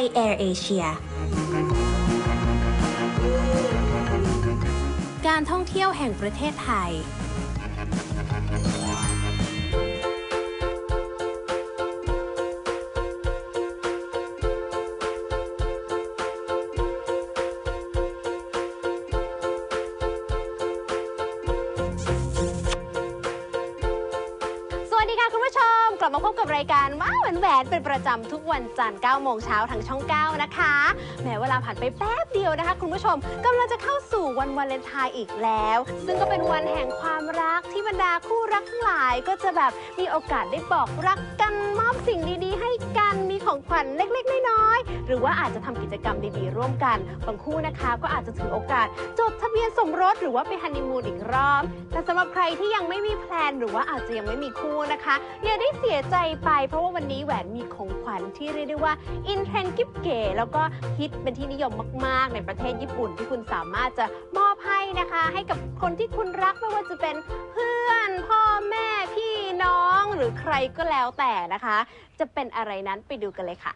ยแอร์เอเชียการท่องเที่ยวแห่งประเทศไทย รายการว้าวแหวนแหวนเป็นประจำทุกวันจันทร์9โมงเช้าทางช่อง 9 นะคะแม้เวลาผ่านไปแป๊บเดียวนะคะ คุณผู้ชมกำลังจะเข้าสู่วันวาเลนไทน์อีกแล้ว ซึ่งก็เป็นวันแห่งความรักที่บรรดาคู่รักทั้งหลายก็จะแบบมีโอกาสได้บอกรักกันมอบสิ่งดีๆ ให้กันมี ของขวัญเล็กๆ น้อยๆ หรือว่าอาจจะทำกิจกรรมดีๆ ร่วมกัน บางคู่นะคะ ก็อาจจะถือโอกาส จดทะเบียนสมรสหรือว่าไปฮันนีมูนอีกรอบ แต่สำหรับใครที่ยังไม่มีแพลนหรือว่าอาจจะยังไม่มีคู่นะคะ อย่าได้เสียใจไป เพราะว่าวันนี้แหวนมีของขวัญที่เรียกได้ว่าอินเทรนด์กิฟเก๋แล้วก็ฮิตเป็นที่นิยมมาก ๆ ในประเทศญี่ปุ่นที่คุณสามารถจะมอบให้นะคะ ให้กับคนที่คุณรักไม่ว่าจะเป็นเพื่อน พ่อแม่พี่ น้องหรือใครก็แล้วแต่นะคะ จะเป็นอะไรนั้นไปดูกันเลยค่ะ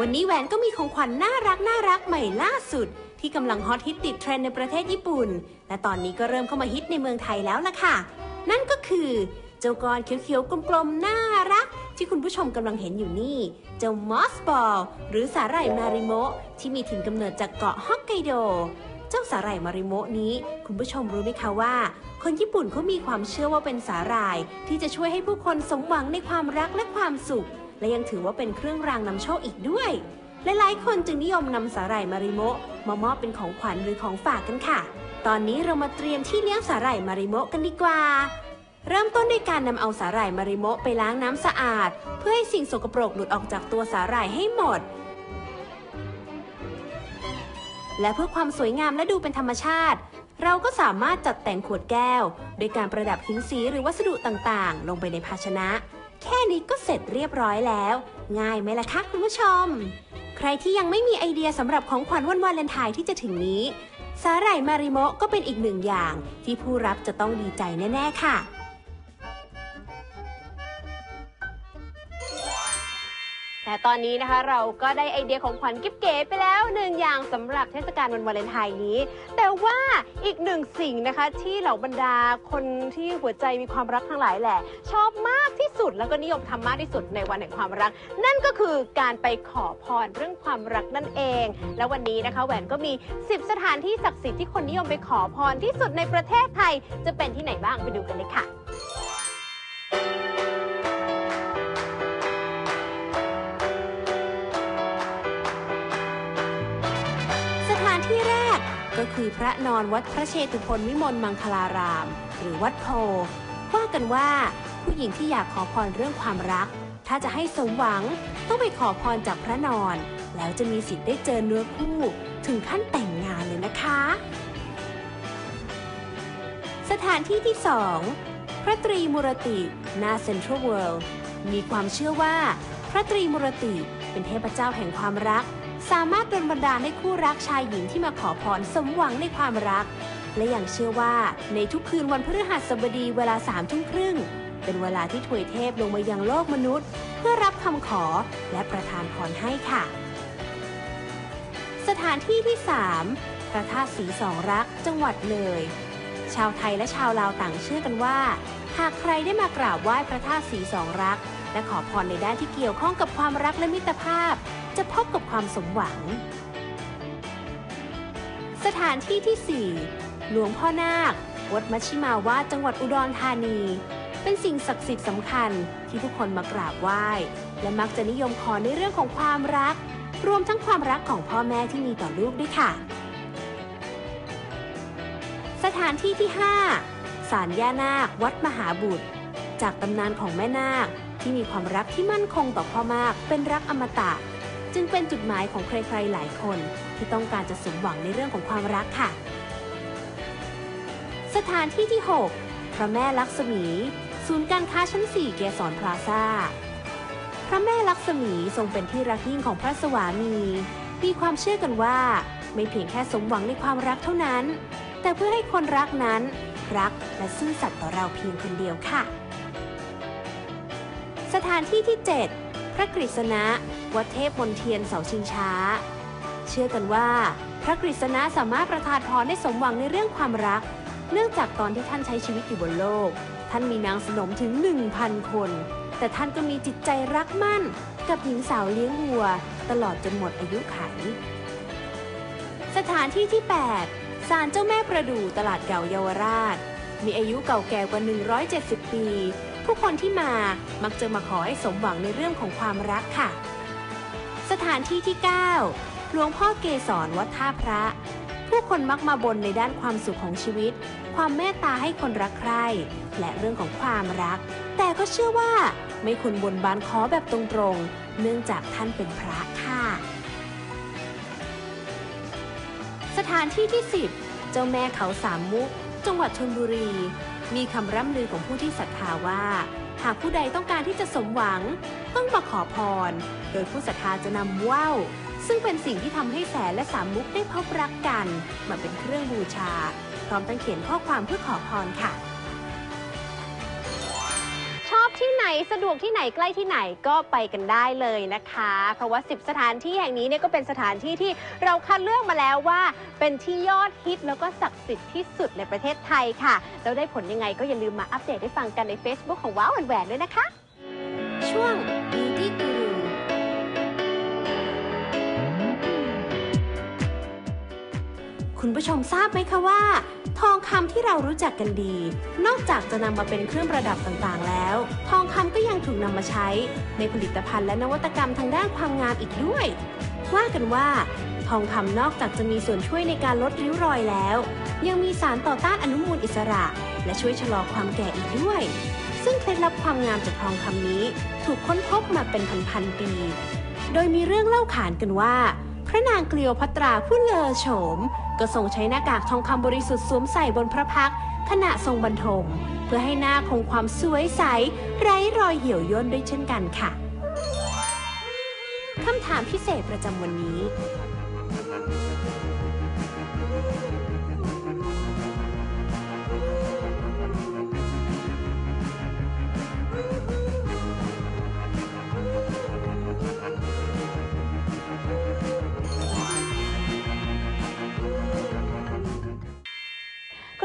วันนี้แหวนก็มีของขวัญน่ารักน่ารักใหม่ล่าสุด ที่กำลังฮอตฮิตติดเทรนด์ในประเทศญี่ปุ่น และตอนนี้ก็เริ่มเข้ามาฮิตในเมืองไทยแล้วล่ะค่ะ นั่นก็คือเจ้ากรเขียวๆกลมๆน่ารัก ที่คุณผู้ชมกำลังเห็นอยู่นี่ เจ้ามอสบอลหรือสาหร่ายมาริโมะที่มีถิ่นกำเนิดจากเกาะฮอกไกโด เจ้าสาหร่ายมาริโมะนี้ คุณผู้ชมรู้ไหมคะว่า คนญี่ปุ่นเขามีความเชื่อว่าเป็นสาหร่าย ที่จะช่วยให้ผู้คนสมหวังในความรักและความสุข และยังถือว่าเป็นเครื่องรางนำโชคอีกด้วย หลายๆ คนจึงนิยมนำสาหร่ายมาริโมะมามอบเป็นของขวัญหรือของฝากกันค่ะ ตอนนี้เรามาเตรียมที่เลี้ยงสาหร่ายมาริโมะกันดีกว่าเริ่มต้นด้วยการนำเอาสาหร่ายมาริโมะไปล้างน้ำสะอาด เพื่อให้สิ่งสกปรกหลุดออกจากตัวสาหร่ายให้หมด และเพื่อความสวยงามและดูเป็นธรรมชาติ เราก็สามารถจัดแต่งขวดแก้ว โดยการประดับหินสีหรือวัสดุต่างๆ ลงไปในภาชนะ แค่นี้ก็เสร็จเรียบร้อยแล้ว ง่ายไหมล่ะคะคุณผู้ชม ใครที่ยังไม่มีไอเดียสำหรับของขวัญวันวาเลนไทน์ที่จะถึงนี้ สาหร่ายมาริโมก็เป็นอีกหนึ่งอย่างที่ผู้รับจะต้องดีใจแน่ๆค่ะ แต่ตอนนี้นะคะเราก็ได้ไอเดียของขวัญกิ๊บเก๋ไปแล้วหนึ่งอย่างสำหรับเทศกาลวันวาเลนไทน์นี้ แต่ว่าอีกหนึ่งสิ่งนะคะที่เหล่าบรรดาคนที่หัวใจมีความรักทั้งหลายแหละ ชอบมากที่สุดแล้วก็นิยมทำมากที่สุดในวันแห่งความรัก นั่นก็คือการไปขอพรเรื่องความรักนั่นเอง แล้ววันนี้นะคะแหวนก็มี 10 สถานที่ศักดิ์สิทธิ์ที่คนนิยมไปขอพรที่สุดในประเทศไทย จะเป็นที่ไหนบ้างไปดูกันเลยค่ะ คือพระนอนวัดพระเชตุพนวิมลมังคลาราม หรือวัดโพว่ากันว่าผู้หญิงที่อยากขอพรเรื่องความรัก ถ้าจะให้สมหวังต้องไปขอพรจากพระนอน แล้วจะมีสิทธิ์ได้เจอเนื้อคู่ถึงขั้นแต่งงานเลยนะคะ สถานที่ที่สองพระตรีมุรติหน้าเซ็นทรัลเวิลด์มีความเชื่อว่า พระตรีมุรติเป็นเทพเจ้าแห่งความรัก สามารถดลบันดาลให้คู่รักชายหญิงที่มาขอพรสมหวังในความรัก และอย่างเชื่อว่าในทุกคืนวันพฤหัสบดีเวลาสามทุ่มครึ่ง เป็นเวลาที่ถวยเทพลงมายังโลกมนุษย์ เพื่อรับคำขอและประทานพรให้ค่ะ สถานที่ที่ 3 พระธาตุสีสองรักจังหวัดเลย ชาวไทยและชาวลาวต่างเชื่อกันว่า หากใครได้มากราบไหว้พระธาตุสีสองรัก และขอพรในด้านที่เกี่ยวข้องกับความรักและมิตรภาพ จะพบกับความสมหวัง สถานที่ที่ 4 หลวงพ่อนาค วัดมัชชิมาวาจังหวัดอุดรธานี เป็นสิ่งศักดิ์สิทธิ์สำคัญที่ผู้คนมากราบไหว้ และมักจะนิยมขอในเรื่องของความรัก รวมทั้งความรักของพ่อแม่ที่มีต่อลูกด้วยค่ะ สถานที่ที่ 5 ศาลย่านาค วัดมหาบุตร จากตำนานของแม่นาคที่มีความรักที่มั่นคงต่อพ่อมาก เป็นรักอมตะ จึงเป็นจุดหมายของใครๆหลายคน ที่ต้องการจะสมหวังในเรื่องของความรักค่ะ สถานที่ที่ 6 พระแม่ลักษมี ศูนย์การค้าชั้น 4 เกสรพลาซ่าพระแม่ลักษมีทรงเป็นที่รักยิ่งของพระสวามี มีความเชื่อกันว่า ไม่เพียงแค่สมหวังในความรักเท่านั้น แต่เพื่อให้คนรักนั้น รักและซื่อสัตย์ต่อเราเพียงคนเดียวค่ะ สถานที่ที่ 7 พระกฤษณะ วัดเทพมนเทียนเสาชิงช้า เชื่อกันว่า พระกฤษณะสามารถประทานพรได้สมหวังในเรื่องความรัก เนื่องจากตอนที่ท่านใช้ชีวิตอยู่บนโลก ท่านมีนางสนมถึง 1,000 คน แต่ท่านก็มีจิตใจรักมั่น กับหญิงสาวเลี้ยงวัว ตลอดจนหมดอายุไข สถานที่ที่ 8 ศาลเจ้าแม่ประดู่ตลาดเก่าเยาวราช มีอายุเก่าแก่กว่า 170 ปี ผู้คนที่มามักจะมาขอให้สมหวังในเรื่องของความรักค่ะ สถานที่ที่ 9 หลวงพ่อเกศรวัดท่าพระ ผู้คนมักมาบนในด้านความสุขของชีวิต ความเมตตาให้คนรักใคร่และเรื่องของความรัก แต่ก็เชื่อว่าไม่ควรบนบานขอแบบตรงๆ เนื่องจากท่านเป็นพระค่ะ สถานที่ที่ 10 เจ้าแม่เขาสามมุก จังหวัดชลบุรี มีคำร่ำลือของผู้ที่ศรัทธาว่า หากผู้ใดต้องการที่จะสมหวัง ต้องมาขอพร โดยผู้ศรัทธาจะนำว่าวซึ่งเป็นสิ่งที่ทำให้แสนและสามมุกได้พบรักกัน มาเป็นเครื่องบูชา พร้อมตั้งเขียนข้อความเพื่อขอพรค่ะ สะดวกที่ไหนใกล้ที่ไหนก็ไปกันได้เลยนะคะ เพราะว่า 10 สถานที่แห่งนี้เนี่ยก็เป็นสถานที่ที่เราคัดเลือกมาแล้วว่า เป็นที่ยอดฮิตแล้วก็ศักดิ์สิทธิ์ที่สุดในประเทศไทยค่ะ แล้วได้ผลยังไงก็อย่าลืมมาอัปเดตให้ฟังกันใน Facebook ของว้าวแหวนด้วยนะคะ ช่วง Beauty Guru คุณผู้ชมทราบไหมคะว่า ทองคำที่เรารู้จักกันดี นอกจากจะนำมาเป็นเครื่องประดับต่างๆแล้วท องคำก็ยังถูกนำมาใช้ ในผลิตภัณฑ์และนวัตกรรมทางด้านความงามอีกด้วย ว่ากันว่า ทองคำนอกจากจะมีส่วนช่วยในการลดริ้วรอยแล้ว ยังมีสารต่อต้านอนุมูลอิสระ และช่วยชะลอความแก่อีกด้วย ซึ่งเคล็ดลับความงามจากทองคำนี้ ถูกค้นพบมาเป็นพันๆปี โดยมีเรื่องเล่าขานกันว่า ระนางเกลียวพัตราผู้เลอโฉม ก็ทรงใช้หน้ากากทองคำบริสุทธิ์สวมใส่บนพระพักขณะทรงบรรทม เพื่อให้หน้าคงความสวยใส ไร้รอยเหี่ยวย่นด้วยเช่นกันค่ะ คำถามพิเศษประจำวันนี้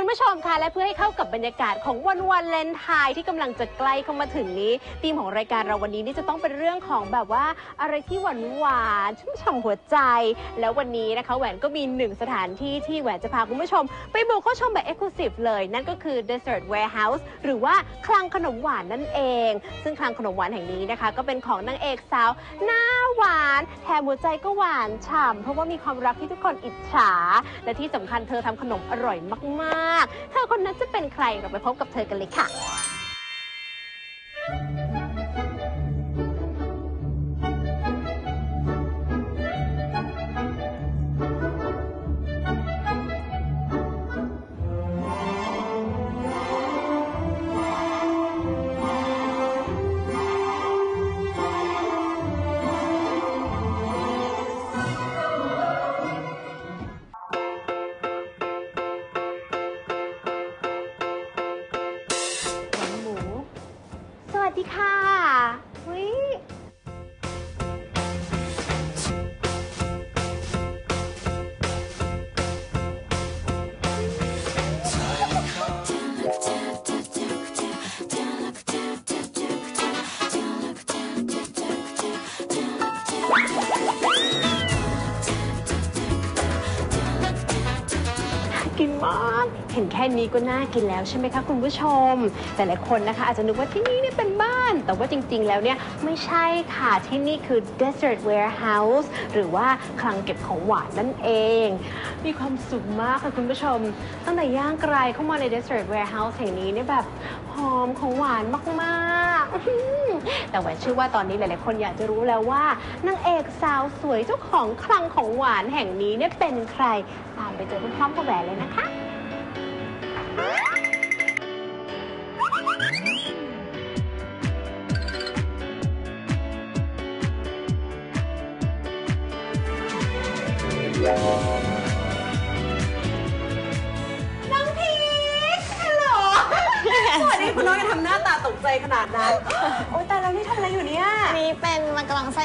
ผู้ชมคะและเพื่อให้เข้ากับบรรยากาศของวันวันเลนไทน์ที่กำลังจะใกล้เข้ามาถึงนี้ธีมของรายการเราวันนี้นี่จะต้องเป็นเรื่องของแบบว่าอะไรที่หวานหวานๆชุ่มฉ่ำหัวใจ แล้ววันนี้นะคะแหวนก็มีหนึ่งสถานที่ที่แหวนจะพาคุณผู้ชม ไปบุกเข้าชมแบบ Exclusive เลย นั่นก็คือ Desert Warehouse หรือว่าคลังขนมหวานนั่นเอง ซึ่งคลังขนมหวานแห่งนี้นะคะ ก็เป็นของนางเอกสาวหน้าหวานแถมหัวใจก็หวานฉ่ำเพราะว่ามีความรักที่ทุกคนอิจฉา และที่สำคัญเธอทำขนมอร่อยมากๆเธอคนนั้นจะเป็นใครเราไปพบกับเธอกันเลยค่ะ ห็นแค่นี้ก็น่ากินแล้วใช่ไหมคะคุณผู้ชม แต่หลายคนนะคะ อาจจะนึกว่าที่นี่เนี่ยเป็นบ้าน แต่ว่าจริงๆ แล้วเนี่ยไม่ใช่ค่ะที่นี่คือ Desert Warehouse หรือว่าคลังเก็บของหวานนั่นเอง มีความสุขมากค่ะคุณผู้ชม ตั้งแต่ย่างไกลเข้ามาใน Desert Warehouse แห่งนี้เนี่ยแบบหอมของหวานมากๆอื้อหือแต่แหวนเชื่อว่าตอนนี้หลายๆ คนอยากจะรู้แล้วว่านางเอกสาวสวยเจ้าของคลังของหวานแห่งนี้เนี่ยเป็นใครตามไปเจอพร้อมๆกับแหวนเลยนะคะ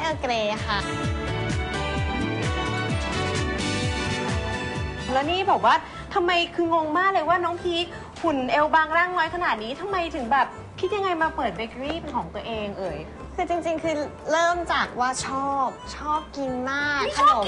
อเออร์เกรย์ค่ะ แล้วนี่บอกว่าทำไมคืองงมากเลยว่าน้องพีคหุ่นเอวบางร่างน้อยขนาดนี้ทำไมถึงแบบคิดยังไงมาเปิดเบเกอรี่เป็นของตัวเองเอ่ย คือจริงๆ คือเริ่มจากว่าชอบชอบกินมากขนม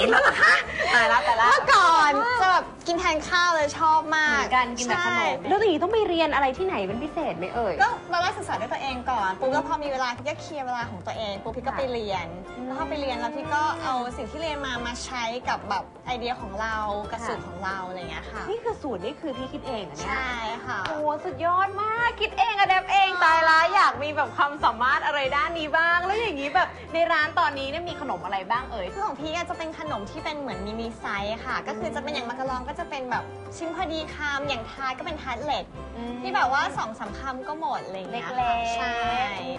ตายละตายละเมื่อก่อนจะแบบกินแทนข้าวเลยชอบมาเหกมือนกันกินแบบขนใช่มแล้วอย่างนี้ต้องไปเรียนอะไรที่ไหนเป็นพิเศษไหมเอ่ยก็มาว่าศึกษาด้วยตัวเองก่อนปุ๊บแล้วพอมีเวลาพี่ก็เคลียร์เวลาของตัวเองปุ๊บพี่ก็ไปเรียนอืมแล้วพอไปเรียนแล้วพี่ก็เอาสิ่งที่เรียนมามาใช้กับแบบไอเดียของเรากับค่ะสูตรของเราอะไรอย่างเงี้ยค่ะนี่คือสูตรนี่คือพี่คิดเองเหรอเนี่ยใช่ค่ะโอ้สุดยอดมากคิดเองอะเดบเองตายละอยากมีแบบความสามารถอะไรด้านนี้บ้าง แล้วอย่างนี้แบบในร้านตอนนี้เนี่ยมีขนมอะไรบ้างเอ่ย คือของพี่อะจะเป็นขนมที่เป็นเหมือนมินิไซส์ค่ะ ก็คือจะเป็นอย่างมักกะลองก็จะเป็นแบบชิ้นพอดีคำอย่างทาร์ตก็เป็นทาร์ตเล็ตที่แบบว่าสองสามคำก็หมดอะไรอย่างเล็เงี้ยกค่ะๆใช่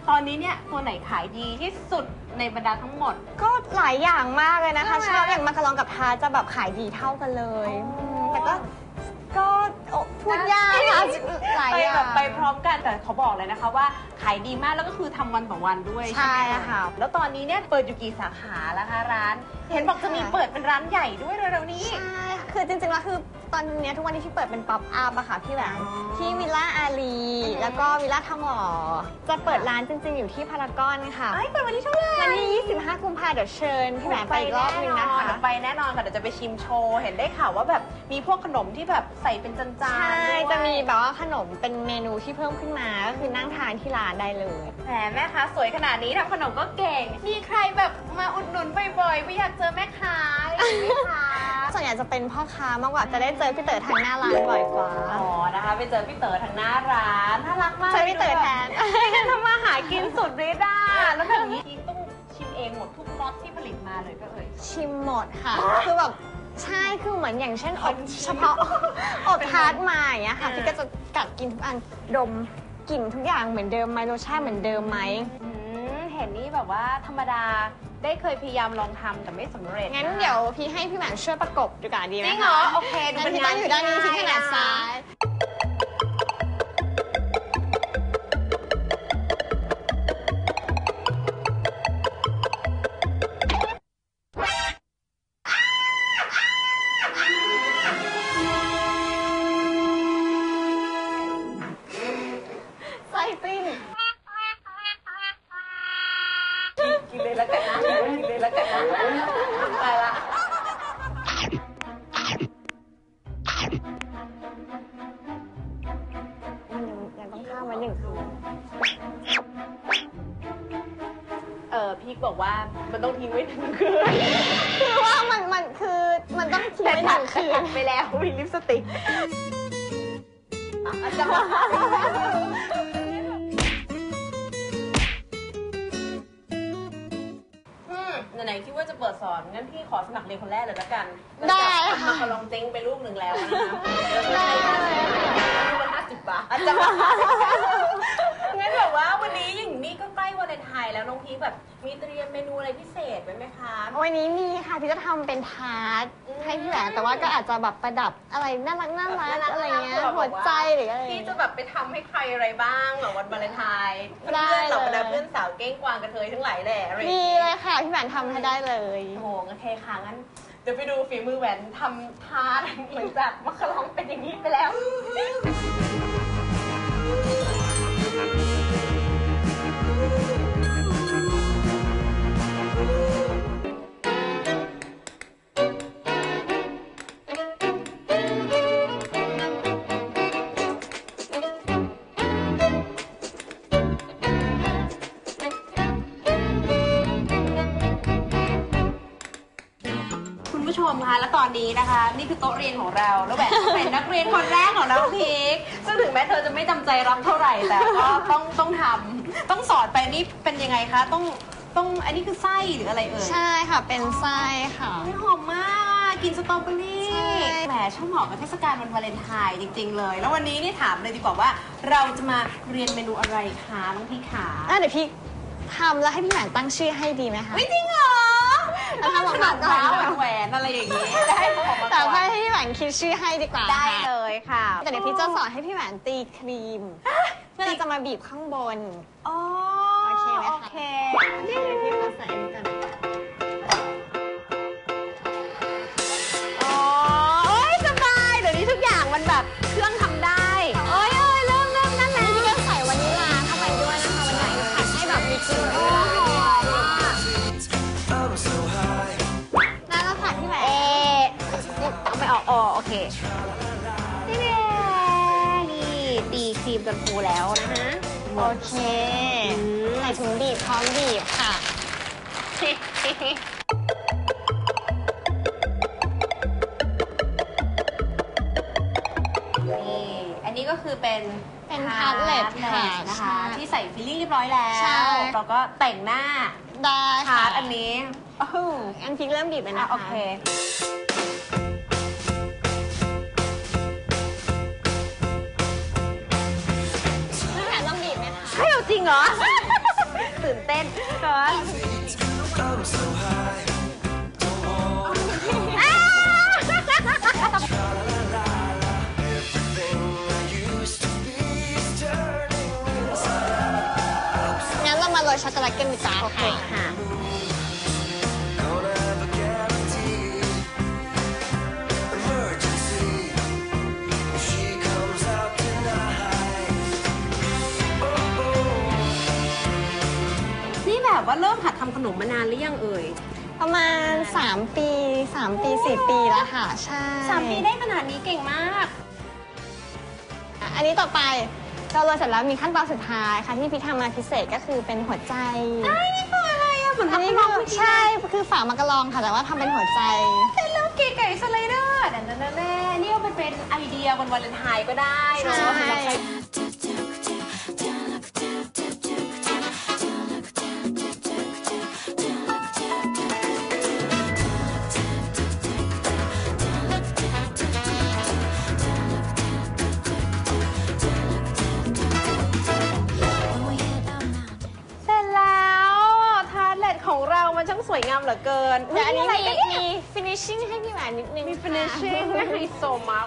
ตอนนี้เนี่ยตัวไหนขายดีที่สุดในบรรดาทั้งหมด ก็หลายอย่างมากเลยนะคะใช่ไหมชอบอย่างมักกะลองกับทาร์ตจะแบบขายดีเท่ากันเลย อ๋อมแต่ก็ก็โอ้ พูดยากค่ะหลายไปอย่าแบบงไปพร้อมกันแต่เขาบอกเลยนะคะว่าขายดีมากแล้วก็คือทำวันต่อวันด้วยใช่ใช่ไหมค่ะ แล้วตอนนี้เนี่ยเปิดอยู่กี่สาขาแล้วคะร้าน เห็นบอกจะมีค่ะเปิดเป็นร้านใหญ่ด้วยเร็วๆนี้ ใช่คือจริงๆแล้วคือ ตอนเนี้ยทุกวันนี้ที่เปิดเป็นป๊อปอัพอะค่ะพี่แหวนอ๋อที่วิลล่าอารีอืมแล้วก็วิลล่าทองหล่อจะเปิดร้านจริงๆอยู่ที่พารากอนค่ะ เอ้ยเปิดวันที่เท่าไหร่วันที่ 25 กุมภาเดี๋ยวเชิญพี่แหวนไปอีกรอบนึงนะคะ เดี๋ยวไปแน่นอนค่ะเดี๋ยวจะไปชิมโชว์เห็นได้ข่าวว่าแบบมีพวกขนมที่แบบใส่เป็นจานๆใช่ ด้วยจะมีแบบว่าขนมเป็นเมนูที่เพิ่มขึ้นมา ก็คือนั่งทานที่ร้านได้เลย แหมแม่ค้าสวยขนาดนี้ทำขนมก็เก่ง มีใครแบบมาอุดหนุนบ่อยๆไม่อยากเจอแม่ค้าอะไรอย่างนี้ไหมคะ ส่วนใหญ่จะเป็นพ่อค้ามากกว่าจะได้เจอพี่เต๋อทางหน้าร้านบ่อยกว่าอ๋อนะคะไปเจอพี่เต๋อทางหน้าร้านน่ารักมากเจอพี่เต๋อแทนทำมาหากินสุดฤทธิ์อะแล้วแบบนี้พี่ต้องชิมเองหมดทุกรสที่ผลิตมาเลยก็เอ่ยชิมหมดค่ะคือแบบใช่คือเหมือนอย่างเช่นอบคนชิมเฉพาะอบทาร์ตมาอย่างเงี้ยค่ะอ่าพี่ก็จะกัดกินทุกอันดมกลิ่นทุกอย่างเหมือนเดิมไหมรสชาติเหมือนเดิมไหมอืมเห็นนี่แบบว่าธรรมดา ได้เคยพยายามลองทำแต่ไม่สำเร็จงั้นเดี๋ยวพี่ให้พี่แหวนช่วยประกบดีกว่าดีไหมจริงคะเหรอ โอเคดูงั้นเป็นพี่งาตั้นงอยู่ด้านนี้ที่ถนัดซ้าย หนึ่งคืนไปแล้วมีลิปสติกอาจารย์อืมไหนๆคิดว่าจะเปิดสอนงั้นพี่ขอสมัครเรียนคนแรกเลยละกันได้มาค่ะขอลองเจ๊งไปลูกหนึ่งแล้วนะคะได้ลูกละห้าสิบบาทอาจารย์งั้นแบบว่าวันนี้อย่างนี้ก็ใกล้วาเลนไทน์แล้วน้องพีคแบบมีเตรียมเมนูอะไรพิเศษไว้ไหมคะ วันนี้มีค่ะพี่จะทำเป็นทาร์ตให้พี่แหวนแต่ว่าก็อาจจะแบบประดับอะไรน่ารักน่ารักอะไรเงี้ยหัวใจหรืออะไรพี่จะแบบไปทำให้ใครอะไรบ้างเหรอวันวาเลนไทน์ได้เพื่อนๆเหล่าบรรดาเลยเพื่อนสาวเก้งกวางกระเทยทั้งหลายแหละอะไรอย่างมีงี้เลยค่ะพี่แหวนทำให้ได้เลย โอ้โหโอเคค่ะงั้นเดี๋ยวไปดูฝีมือแหวนทำทาร์ตหลังจากมะขลองเป็นอย่างนี้ไปแล้ว คุ ผู้ชมคะและตอนนี้นะคะ นี่คือโต๊ะเรียนของเราแล้วแหวนก็เป็นนักเรียนคนแรกของน้องพีคซึ่งถึงแม้เธอจะไม่จำใจรับเท่าไหร่แต่ก็ต้องต้องทำต้องสอนไปนี่เป็นยังไงคะต้องต้องอันนี้คือไส้หรืออะไรเอ่ย ใช่ค่ะเป็นไส้ค่ะหอมมากกินสตรอเบอรี่ใช่ แหมช่างเหมาะกับเทศกาลวันวาเลนไทน์จริง ๆ เลย แล้ววันนี้นี่ถามเลยดีกว่าว่า เราจะมาเรียนเมนูอะไรคะน้องพี่ขาอะเดี๋ยวพี่ทำแล้วให้พี่แหวนตั้งชื่อให้ดีไหมคะ ไม่จริงเหรอ เอาทำอกมาก่อนเท้าแหวนอะไรอย่างนี้ได้ออกมาแต่ก่อให้พี่แหวนคิดชื่อให้ดีกว่าได้เลยค่ะ แต่เดี๋ยวพี่จะสอนให้พี่แหวนตีครีม เพื่อเราจะมาบีบข้างบนอ๋อโอเคไหมคะ โอเค เดี๋ยวพี่นี่แเคใส่ถุงบีบพร้อมบีบค่ะ นี่อันนี้ก็คือเป็นเป็นทาร์ตเล็ตค่ะนะคะใช่ที่ใส่ฟิลลิ่งเรียบร้อยแล้ใช่วเราก็แต่งหน้าได้ทาค่ะร์ตอันนี้โอ้โหอันพริกเริ่มบีบเลยอะนะคะ โอเค ริงเหรอ ตื่นเต้นก่อนงั้นเรามาโรยช็อกโกแลตกันดีกว่าโอเคค่ะค่ะ ว่าเริ่มหัดทำขนมมานานหรือยังเอ่ยประมาณ 3 ปี 3 ปี 4 ปีแล้วค่ะ ใช่สามปีได้ขนาดนี้เก่งมาก อันนี้ต่อไปเราโรยเสร็จแล้วมีขั้นตอนสุดท้ายค่ะที่พี่ทำมาพิเศษก็คือเป็นหัวใจไอ้นี่คืออะไรอะเหมือนอันนี้มักคืกะลองอเมื่อกี้ใช่คือฝามากระลองค่ะแต่ว่าทำเป็นหัวใจ เป็นแล้วเก๋ไก่สไลเดอร์แต่นั่นแน่ๆนี่ก็ไปเป็นไอเดียวันวาเลนไทน์ก็ได้เนอะใช่สำหรับใคร เนี่ยมี finishing ให้พี่แหวนนิดนึงมี ค่ะ finishing ไฮโซมาก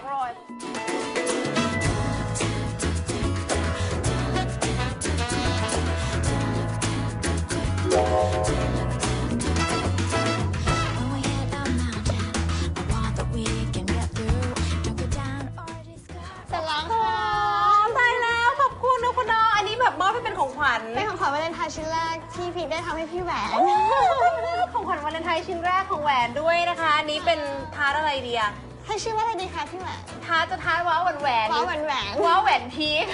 ของขวัญเป็นของขวัญวาเลนไทน์ชิ้นแรกที่พีคได้ทำให้พี่แหวน ของขวัญวาเลนไทน์ชิ้นแรกของแหวนด้วยนะคะอันนี้เป็นทาร์ตอะไรดีอะให้ชื่อว่าอะไรดีคะพี่แหวน ทาร์ตจะทาร์ตว้าวแหวนแหวนว้าวแหวนแหวนว้าวแหวนพีค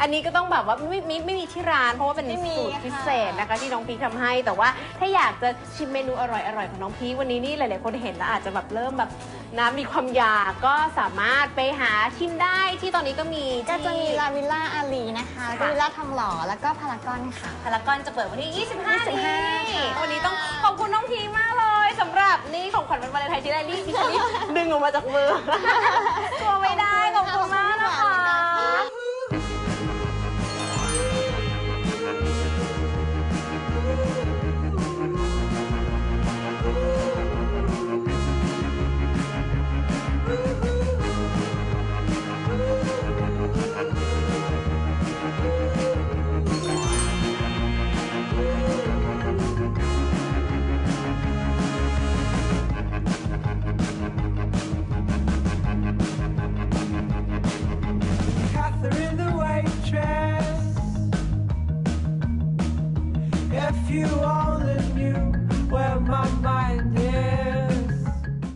อันนี้ก็ต้องแบบว่าไม่ไม่ไม่มีที่ร้าน เพราะว่าเป็นไม่มีสูตรค่ะพิเศษนะคะที่น้องพีคทำให้ แต่ว่าถ้าอยากจะชิมเมนูอร่อยๆของน้องพีควันนี้นี่หลาย ๆ คนเห็นแล้วอาจจะแบบเริ่มแบบน้ำมีความอยากก็สามารถไปหาชิมได้ที่ตอนนี้ก็มีก็จะมีที่ ลาวิลล่าอารีนะคะแล้วก็ค่ะวิลล่าทองหล่อแล้วก็พารากอนค่ะ พารากอนจะเปิดวันที่ 25 นี้ค่ะ วันนี้ต้องขอบคุณน้องพีมากเลยสำหรับนี่ของขวัญวันวาเลนไทน์ที่ได้รีบที่ฉันรีบดึงออกมาจากมือ กลัวไม่ได้ ขอบคุณมากนะคะ